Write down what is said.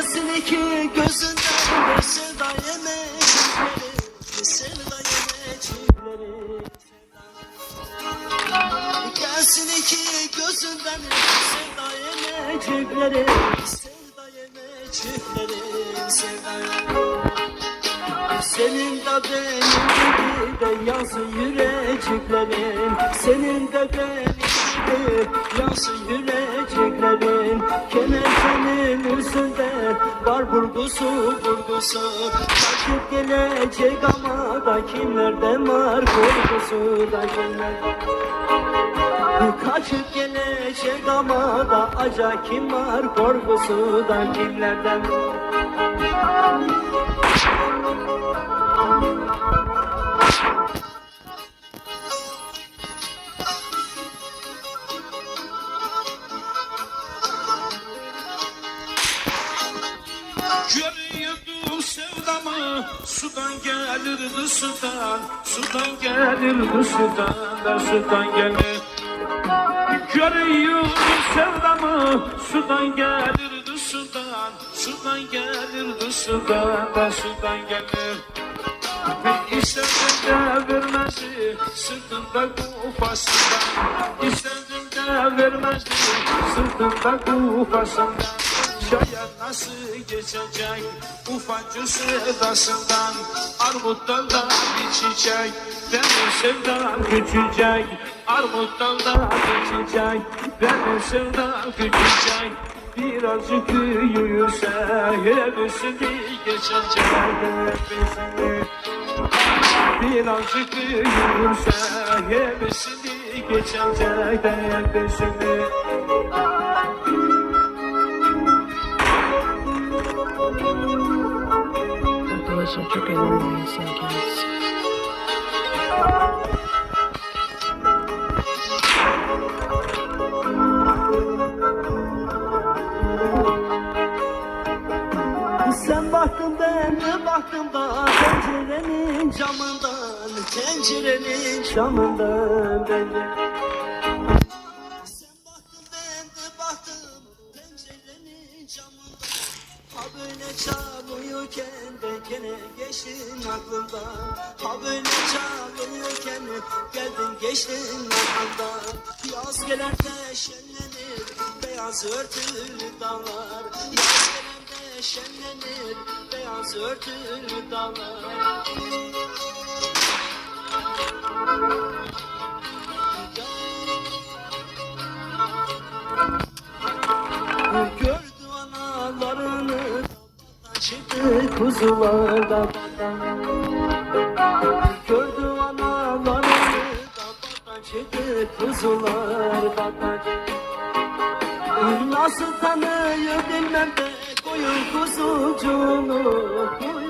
Gelsin ki gözünden bir sevda yeme çiftleri Sevda yeme çiftleri Gelsin ki gözünden bir sevda yeme çiftleri Sevda yeme çiftleri Sevda yeme Senin de benim gibi de yansın yüreciklerim Senin de benim gibi yansın yüreciklerim var burgusu burgusu Kaçıp gelecek ama da kimlerden var korkusu da kimlerden Kaçıp gelecek ama da acaba kim var korkusu da kimlerden Görüyordum sevdamı sudan gelirdi sudan Sudan gelirdi sudan da sudan gelir. Görüyordum sevdamı sudan gelirdi sudan Sudan gelirdi sudan da sudan gelir. İstedim de vermezdi sırtında kufasından. İstedim de vermezdi sırtında kufasından Şaya nasıl geçecek? Ufacık sevdasından Armut dalda bir çiçek. Benim sevdam küçücek Armut dalda bir çiçek. Benim sevdam küçücek Birazcık yürüse hepsini geçecek. Hepsini Birazcık yürürse hepsini geçecek. Hepsini Arkadaşlar çok eğlenceli bir insan kendisi. Sen baktın ben de baktım da pencerenin camından Pencerenin camından ben de Sen baktın ben de baktım pencerenin camından Ha böyle çalıyorken de gene geçtin aklımdan. Ha böyle çalıyorken geldin geçtin aklımdan. Yaz gelir de şenlenir beyaz örtülü dağlar. Yaz gelir de şenlenir beyaz örtülü dağlar çıktı kuzular daldan Gördü analarını Daldan çıktı kuzular daldan Nasıl tanıyor bilmem de Koyun kuzucuğunu Koyun